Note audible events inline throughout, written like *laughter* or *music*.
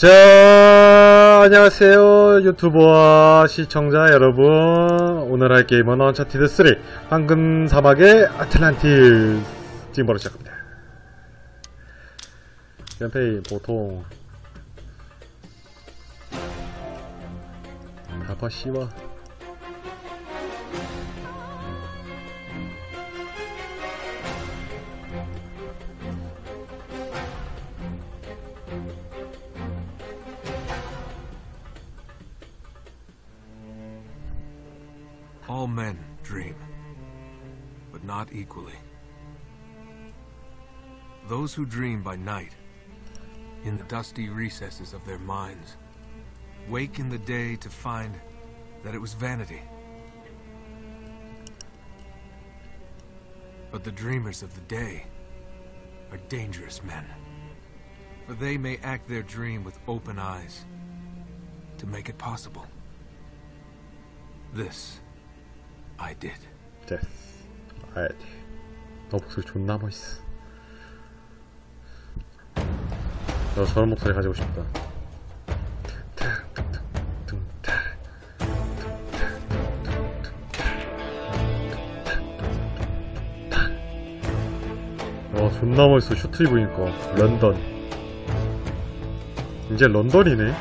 자, 안녕하세요. 유튜버와 시청자 여러분. 오늘 할 게임은 언차티드 3. 황금 사막의 아틀란티스. 지금 바로 시작합니다. 겜페이 보통. 다파 씨와. All men dream, but not equally. Those who dream by night, in the dusty recesses of their minds, wake in the day to find that it was vanity. But the dreamers of the day are dangerous men, for they may act their dream with open eyes to make it possible. This I did. 됐어. 알지. 너 목소리 존나 멋있어. 너 저런 목소리 가지고 싶다. 와 존나 멋있어 슈트 입으니까 런던 이제 런던이네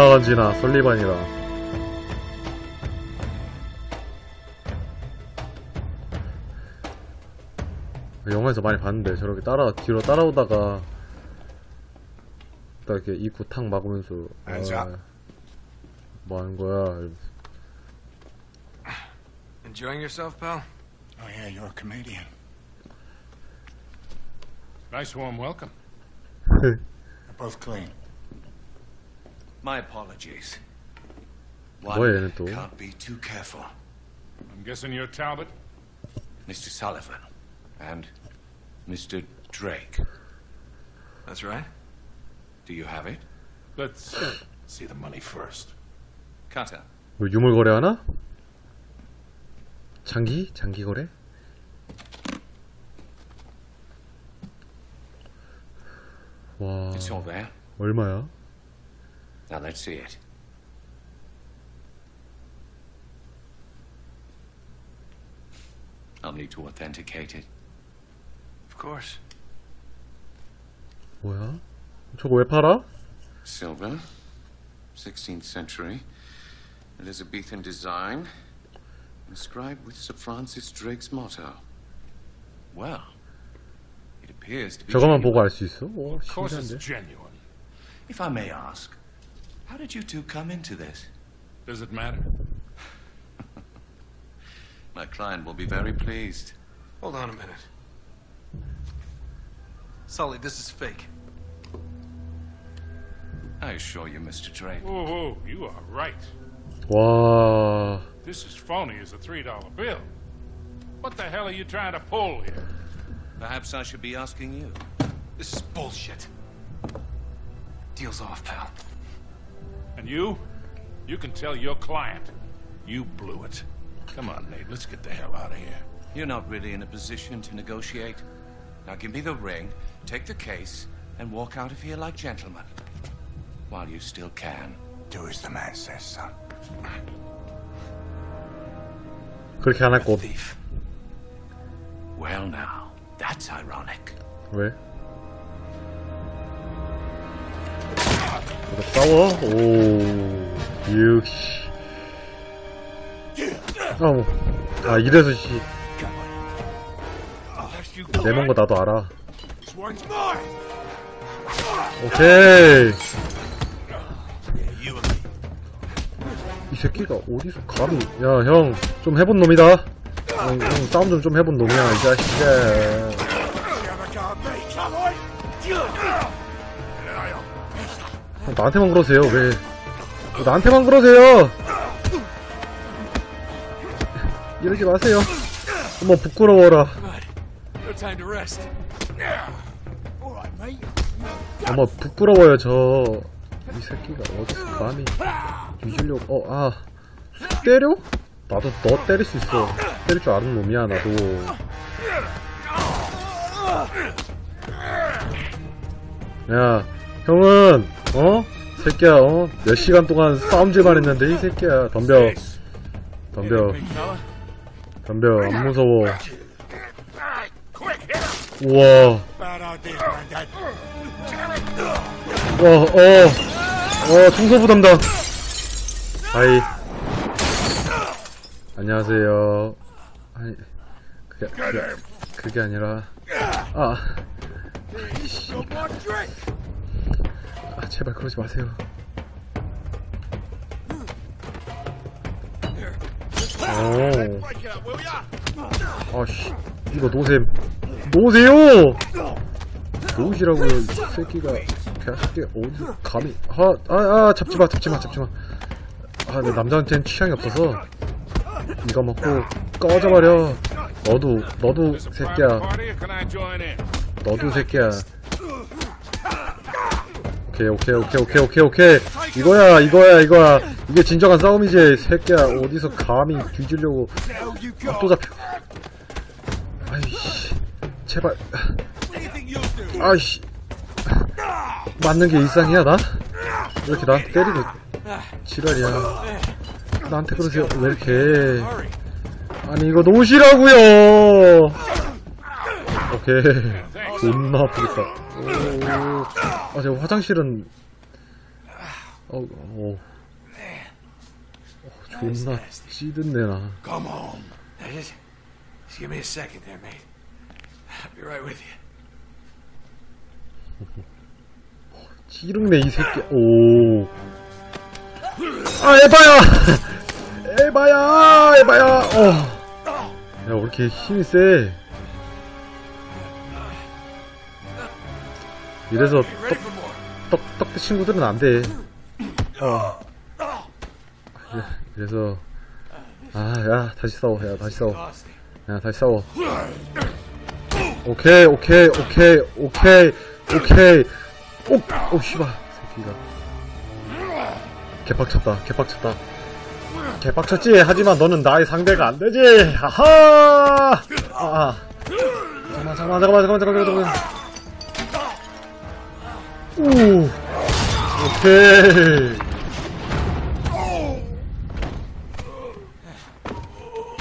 나 간지나 설리반이라 영화에서 많이 봤는데 저렇게 따라 뒤로 따라오다가 딱 이렇게 입구 탁 막으면서 아. 뭐 하는 거야 Enjoying yourself, pal? Oh yeah, you're a comedian. Nice warm welcome. They're both clean. My apologies. 뭐야 얘는 또 Can't be too careful. I'm guessing you're Talbot? Mr. Sullivan and Mr. Drake. That's right. Do you have it? Let's see the money first. Cutter. 뭐 유물 거래하나? 장기? 장기 거래? 와 It's all there. 얼마야? Now let's see it. I'll need to authenticate it. Of course. 뭐야? 저거 왜 팔아? Silver, 16th century, Elizabethan design, inscribed with Sir Francis Drake's motto. Well, it appears to be. 저거만 genuine. 보고 알 수 있어? 와 Of course it's 신기한데? genuine. If I may ask, how did you two come into this? Does it matter? *laughs* My client will be very pleased. Hold on a minute. Sully, this is fake. I assure you, Mr. Drake. Whoa, whoa, you are right. 와 This is phony as a $3 bill. What the hell are you trying to pull here? Perhaps I should be asking you. This is bullshit. Deal's off, pal. And you? You can tell your client. You blew it. Come on, Nate, let's get the hell out of here. You're not really in a position to negotiate. Now give me the ring, take the case, and walk out of here like gentlemen. While you still can. Do as the man says, son. 그렇게 안 할 거 Thief. Well, now, that's ironic. 왜? 싸워? 오 역시 어. 아 이래서 씨 내놓은 거 나도 알아. 오케이 이 새끼가 어디서 감히 야 형 좀 해본 놈이다 형, 형 싸움 좀 좀 해본 놈이야 이 자식아 나한테만 그러세요. 왜? 왜 나한테만 그러세요. *laughs* 이러지 마세요. 어머 부끄러워라. 어머 부끄러워요 저. 이 새끼가 어디서 감히 뒤지려고. 어아. 때려? 나도 너 때릴 수 있어. 때릴 줄 아는 놈이야 나도. 야 형은 어? 새끼야 어? 몇 시간 동안 싸움질만 했는데 이 새끼야 덤벼 덤벼. 덤벼 안 무서워! 우와 Grandad. 어, 어, 어, 청소부 담당. 하이. 안녕하세요. 아니, 그게, 그게, 그게 아니라, 아! 아, 제발 그러지 마세요. 아씨, 이거 노셈. 노세요! 노시라고요, 이 새끼가. 개새끼, 어디서 감히. 아, 아, 아, 잡지 마, 잡지 마, 잡지 마. 아, 내 남자한테는 취향이 없어서. 이거 먹고 꺼져버려. 너도, 너도 새끼야. 너도 새끼야. 오케이, 오케이, 오케이, 오케이, 오케이, 오케이. 이거야, 이거야, 이거야. 이게 진정한 싸움이지, 새끼야. 어디서 감히 뒤지려고. 아? 또 잡혀. 아이씨. 제발. 아이씨. 맞는 게 일상이야, 나? 이렇게 나 때리고. 지랄이야. 나한테 그러세요. 왜 이렇게. 아니, 이거 노시라고요 오케이. 존나 아프겠다. 오. 아, 제가 화장실은. 어, 오. 어, 존나 찌든네, 나. Come on. Just, just give me a second there, mate. I'll be right with you. 찌릉네, 이 새끼. 오. 아, 에바야! 에바야! 에바야! 어. 야, 왜 이렇게 힘이 세? 이래서? 떡, 떡대 친구들은 안 돼. 어. 그래서, 아, 야, 다시 싸워. 야, 다시 싸워. 야, 다시 싸워. 오케이, 오케이, 오케이, 오케이, 오케이. 오, 오, 씨발. 새끼가. 개빡쳤다, 개빡쳤다. 개빡쳤지? 하지만 너는 나의 상대가 안 되지! 하하! 아, 아. 잠깐만, 잠깐만, 잠깐만, 잠깐만, 잠깐만, 잠깐만. 오! 오케이.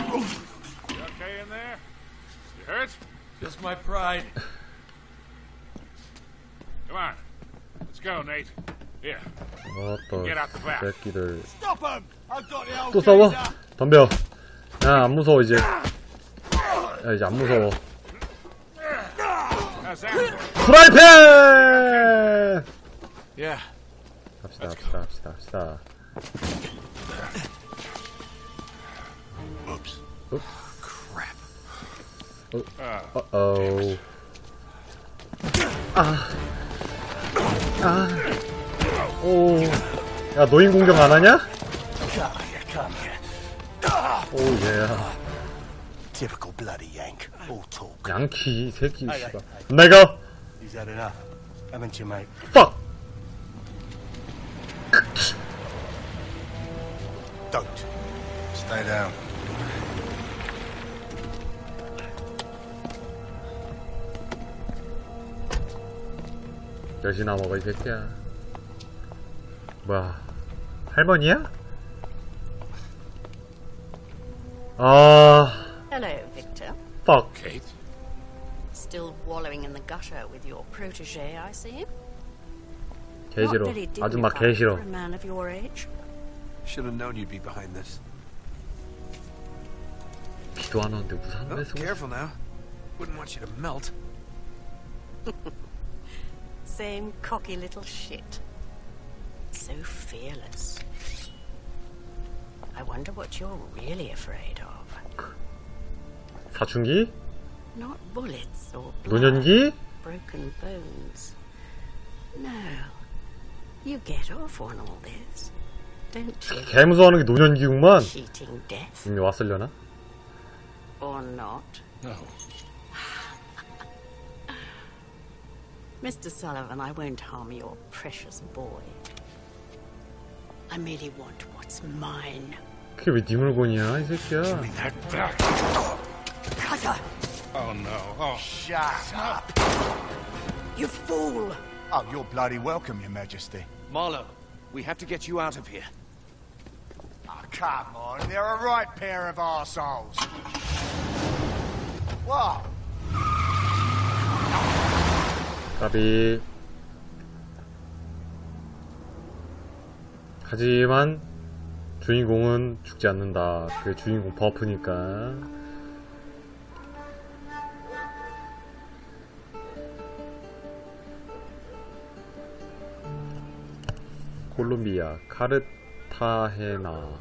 Okay in there? You hurt? Just my pride. Come on. Let's go, Nate. Here. 어떤 Get out the back. 새끼들. Stop him! I've got the old 또 싸워? 덤벼. 야, 안 무서워, 이제. 야, 이제 안 무서워. 프라이팬! Yeah. 갑시다, 갑시다, 갑시다, 갑시다. Oops. Crap. 어어. 아. 아. 오. 야, 노인 공격 안 하냐? Come here, come here. 오, 예. Typical bloody Yank. 양키, 이 새끼, 씨발. 내가, enough, haven't you, mate? fuck! Don't. Stay down. 여시나 먹어, 이 새끼야. 뭐야. 할머니야? 아, gutter with your protege, I see. 개 싫어. Not very 아줌마 개 dignified 싫어. For a man of your age. Should have known you'd be behind this. 비도 안 오는데 우산 Oh, 왜 쓰고 careful now. Wouldn't want you to melt. *laughs* Same cocky little shit. So fearless. I wonder what you're really afraid of. 사춘기? Not bullets or blood, 노년기? broken bones. No. You get off on all this, don't you? 개 무서워하는 게 노년기구만. Cheating death 이미 왔을려나? or not. No. *laughs* Mr. Sullivan, I won't harm your precious boy. I merely want what's mine. 그게 왜 네 물건이야 이 새끼야 That back. Cutter! Oh no. Oh. Shut up! You fool! Oh, you're bloody welcome, Your Majesty. Marlowe, we have to get you out of here. Oh, come on, they're a right pair of arseholes. What? 까비 하지만 주인공은 죽지 않는다 그 주인공 버프니까 콜롬비아 카르타헤나.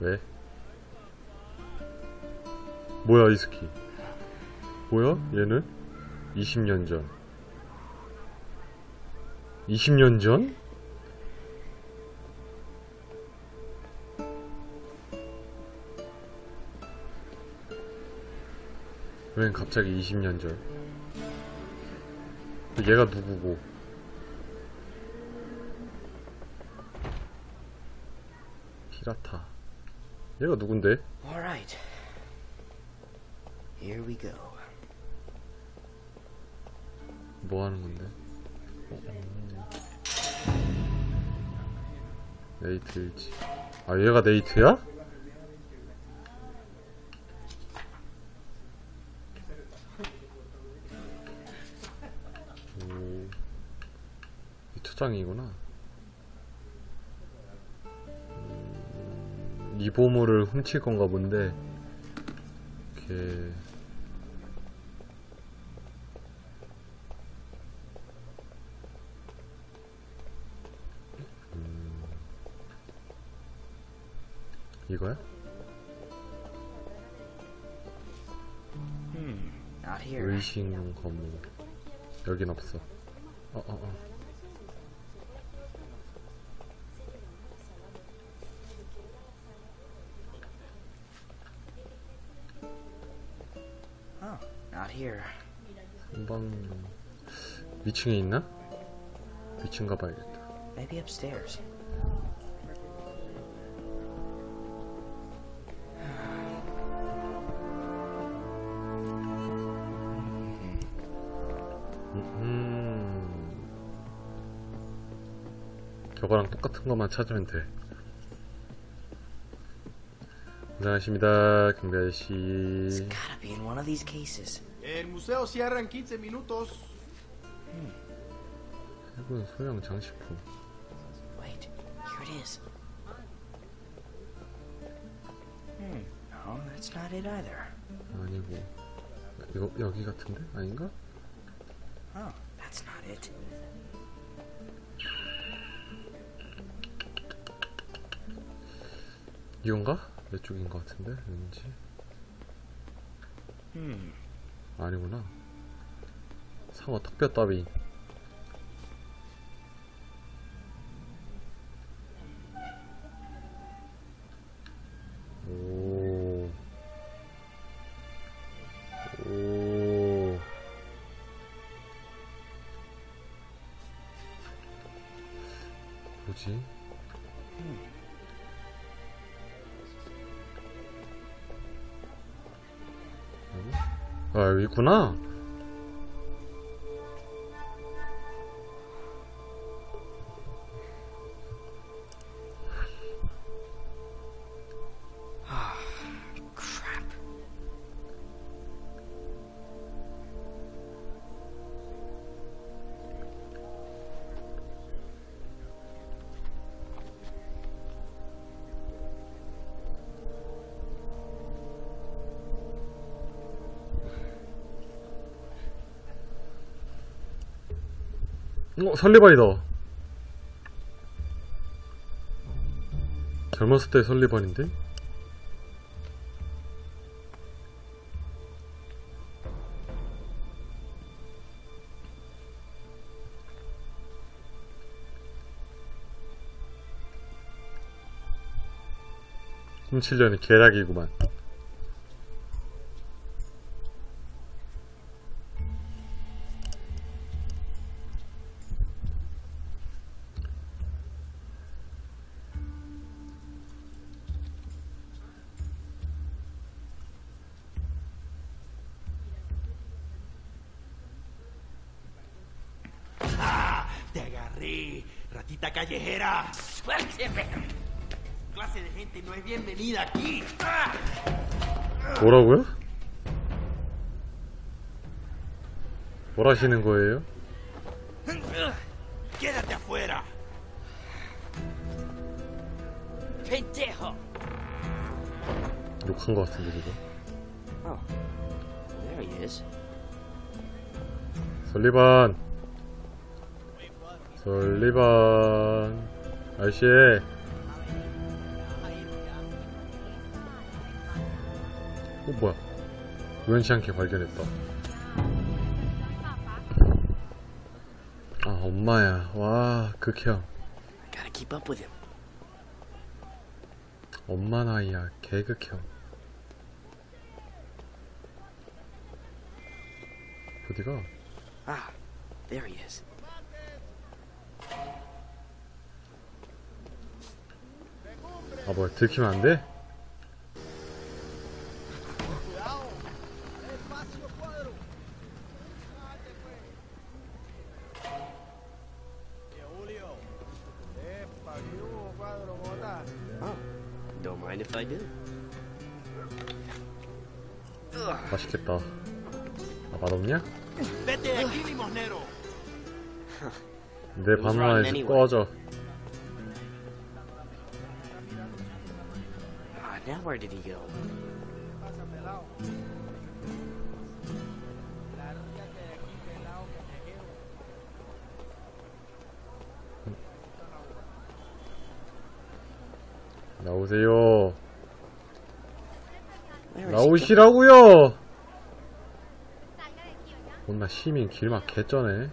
왜? 뭐야 이 스키? 뭐야 얘는? 20년 전. 20년 전? 웬 갑자기 20년 전 얘가 누구고 피라타 얘가 누군데? All right. Here we go. 뭐 하는 건데? 어, 네이트 일지. 아, 얘가 네이트야? 이 초장이구나. 음, 이 보물을 훔칠 건가 본데, 이렇게. 이거야? Not here. 의식용 건물 여긴 없어 어어어 어, Oh, 한방 위층에 있나? 위층 가봐야겠다 Maybe upstairs. 음 저거랑 똑같은 것만 찾으면 돼 안녕하십니다 경비 아저씨 gotta be in one of these cases. El museo cierra en 15 minutos. 해군 소형 장식품 Wait, here it is. Hmm. No, that's not it either. 아니고 이거 여기 같은데? 아닌가? Oh, that's not it. 이건가? 이쪽인 것 같은데 왠지 아니구나. 상어 턱뼈 더빙 아 여기 있구나 어 설리반이다 젊었을 때 설리반인데? 훔치려는 계략이구만 callejera. Suélteme. Clase de gente no es bienvenida aquí. ¡Ah! 뭐라고요? 뭘 하시는 거예요? Quédate afuera. Pendejo. 욕한 거 같은데 지금 Oh. There he is. 설리반 설리반 아저씨. 어 뭐야? 우연치 않게 발견했다. 아 엄마야. 와 극혐. 엄마 나이야. 개극혐. 어디가? Ah, there he is. 아 뭐야 들키면 안 돼? Oh. 맛있겠다 아 맛없냐? 내 anyway. 꺼져 now where did he go? 나오세요 나오시라고요 온나 시민 길막 개쩌네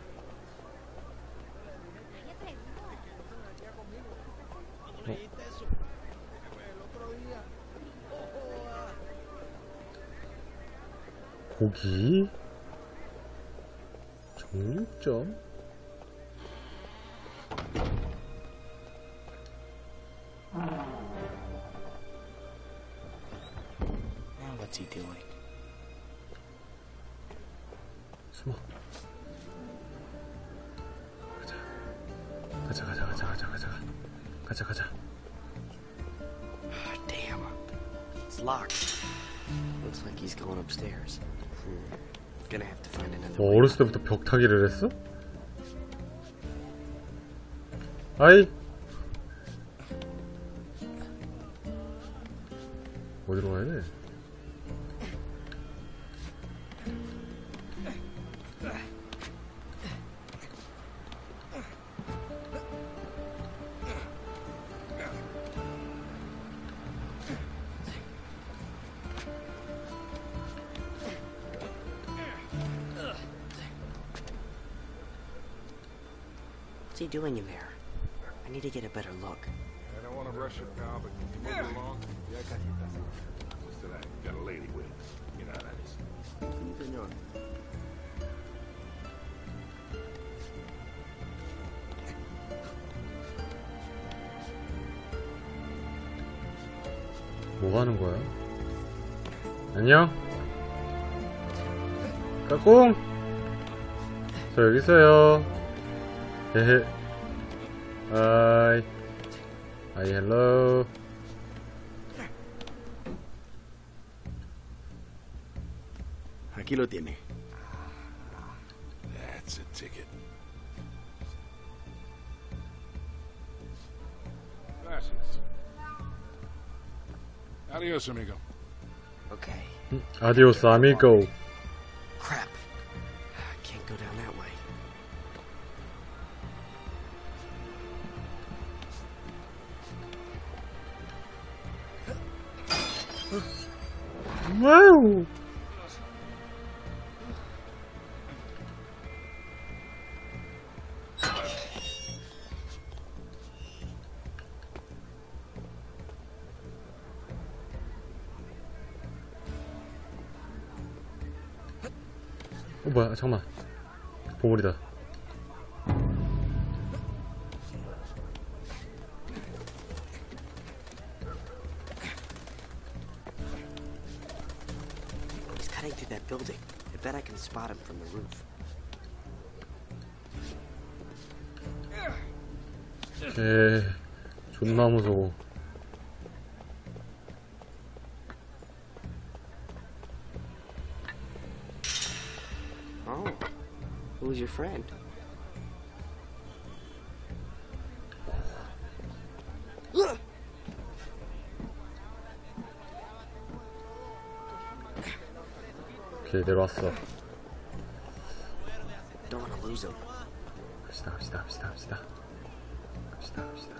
고기 정육점 what's he doing? 숨어 가자 가자 가자 가자 가자 가자 가자 Ah, damn. It's locked. Looks like he's going upstairs. Hmm. 뭐. 어렸을 때부터 벽타기를 했어? 아이 doing in there? I need to get a better look. I don't want to rush it, pal, but can you move along? Ya casi está. Just that I got a lady with us. You know how that is. Sí, señor. 뭐 하는 거야? 안녕? 까꿍! 저 여기 있어요. 헤헤. 하이. 하이, 헬로. Aquí lo tiene. That's a ticket. Gracias. Adios, amigo. Okay. 아디 와우! 어 뭐야 잠깐만 보물이다 spot him from the roof. 오케이 존나 무서워 Oh, who's your friend? 오케이 내려왔어 Him. 갑시다 갑시다 갑시다 갑시다 갑시다 갑시다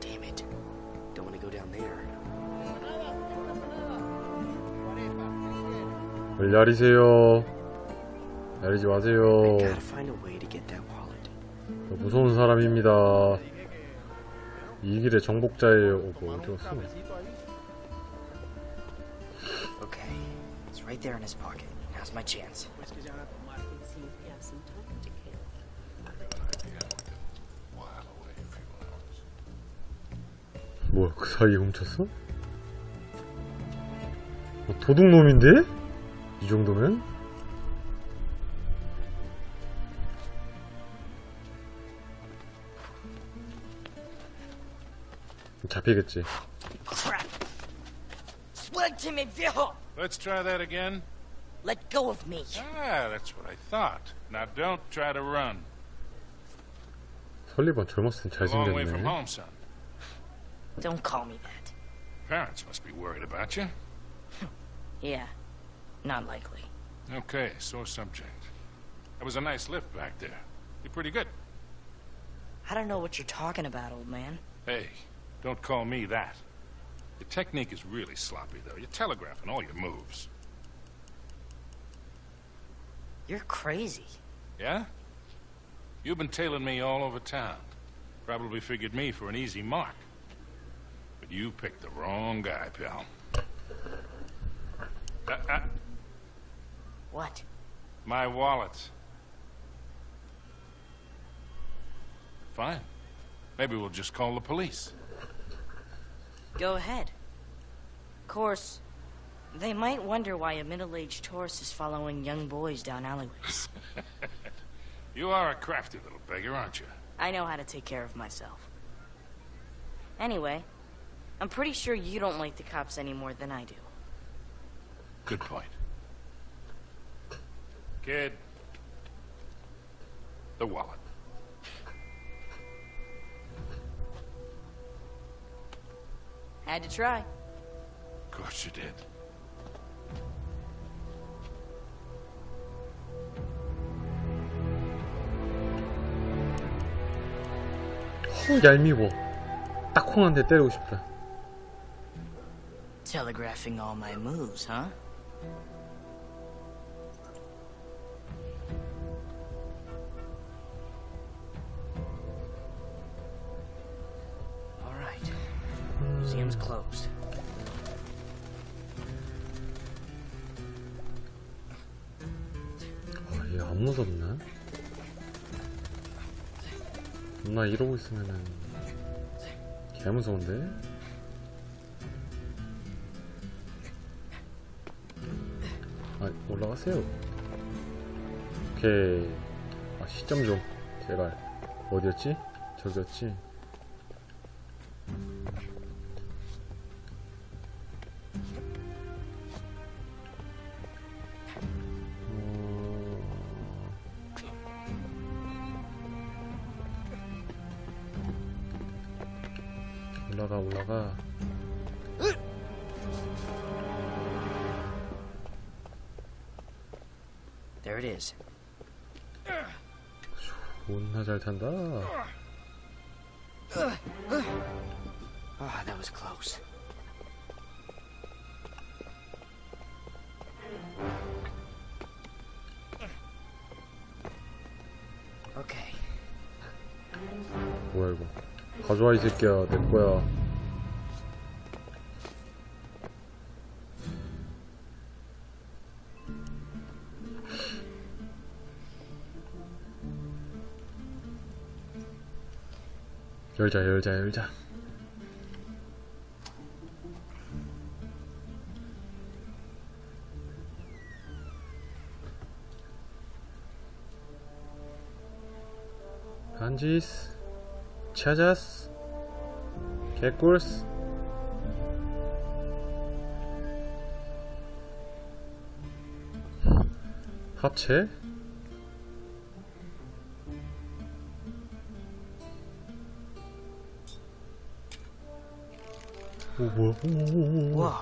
Damn it. Don't want to go down there. 뭘 야리세요 야리지 마세요 Gotta find a way to get that wallet. 저 무서운 사람입니다 이 정복자예요 어, 뭐 어디 갔어 Okay, it's right there in his pocket. Now's my chance. 뭐야 그 사이에 훔쳤어? 어, 도둑놈인데? 이 정도면? 잡히겠지 Crap! Suélteme, viejo! Let's try that again. Let go of me. Ah, that's what I thought. Now don't try to run. 설리번 젊었을 땐 A long way from 잘생겼네 home, son. Don't call me that. Parents must be worried about you. Yeah, not likely. Okay, sore subject. That was a nice lift back there. You're pretty good. I don't know what you're talking about, old man. Hey, don't call me that. Your technique is really sloppy, though. You're telegraphing all your moves. You're crazy. Yeah? You've been tailing me all over town. Probably figured me for an easy mark. But you picked the wrong guy, pal. Uh, uh, What? my wallet. Fine. Maybe we'll just call the police. Go ahead. Of course, they might wonder why a middle-aged horse is following young boys down alleyways. *laughs* You are a crafty little beggar, aren't you? I know how to take care of myself. Anyway, I'm pretty sure you don't like the cops any more than I do. Good point. Kid. The wallet. Had to try. Of course you did. 허 얄미워 딱 콩 한 대 때리고 싶다 Telegraphing all my moves, huh? 이러고 있으면은 개 무서운데? 아 올라가세요 오케이 아 시점 좀 제발 어디였지? 저기였지? 올라가 올라가 There it is. 존나 잘 탄다 Ah, that was close. 이 새끼야. 내 거야. 열자 열자 열자. 반지스 찾았스 개꿀스 합체 오 뭐야. Whoa.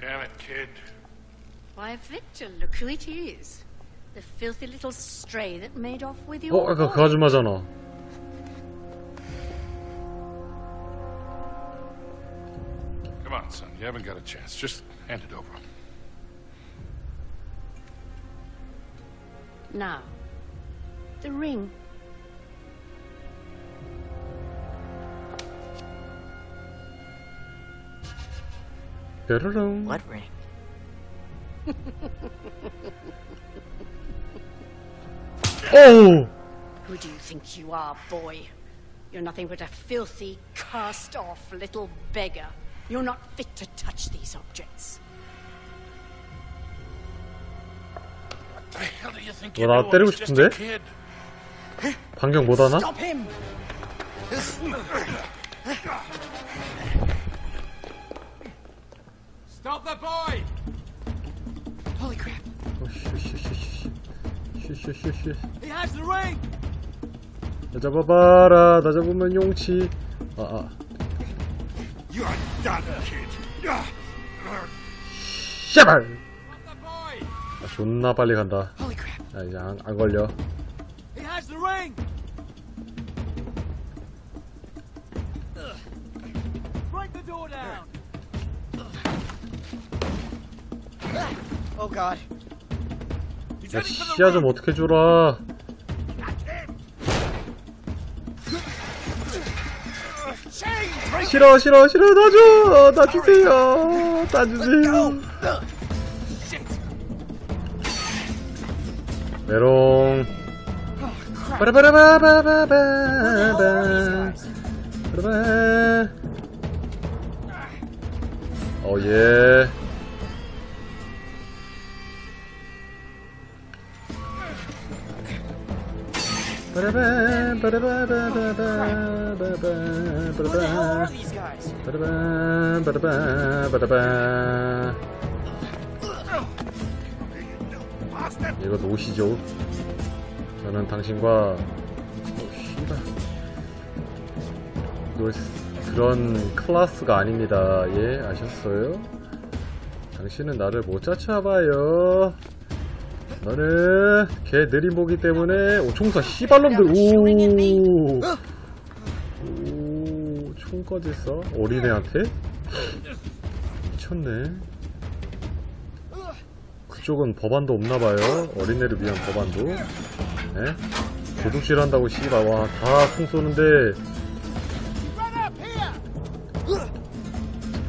Damn it, kid. Why, Victor, look who it is. The filthy little stray that made off with your 어 아까 그. 아줌마잖아 You haven't got a chance. Just hand it over. Now, the ring. What ring? oh! Who do you think you are, boy? You're nothing but a filthy, cast-off little beggar. You're not fit to touch these objects. What the hell do you think you're 나 때리고 싶은데? 반격 못 하나? Stop him. Stop the boy. Holy crap. 쉬쉬쉬쉬. He has the ring. 나 잡아봐라. 나 잡으면 용치. 아 아. 씨발! 아, 존나 빨리 간다 Holy crap. 아 이제 안, 안 걸려 He has the ring! Break the door down! Oh god. 야 씨야 좀 어떻게 주라 싫어 싫어 싫어. 놔줘. 놔주세요. 놔주세요. 메롱. 빠라바라바바바바바 빠라바. 어예 이거 노시죠 저는 당신과 놀 그런 클래스가 아닙니다 예 아셨어요? 당신은 나를 못 쫓아봐요 너는 개 느린 보기 때문에 오 총사 씨발놈들 오 오 총까지 써? 어린애한테? 미쳤네 그쪽은 법안도 없나봐요 어린애를 위한 법안도 에? 도둑질 한다고 씨발 와다 총 쏘는데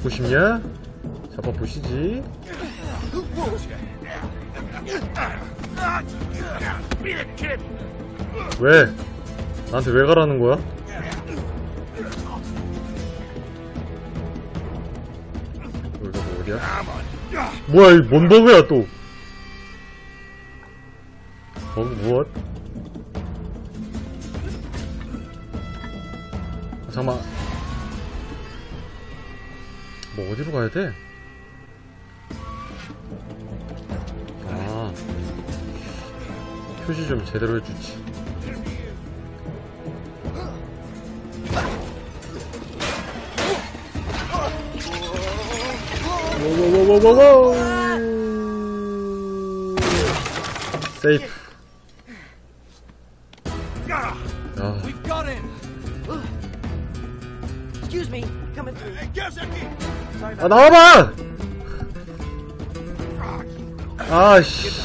보십냐? 잡아 보시지 왜? 나한테 왜 가라는 거야? 여기가 뭐 어디야? 뭐야 이뭔 버그야 또 버그 무엇? 아, 잠깐만 뭐 어디로 가야 돼? 표시 좀 제대로 해주지. 오오오오오오 세이프. 아. 아 나와봐! 아씨.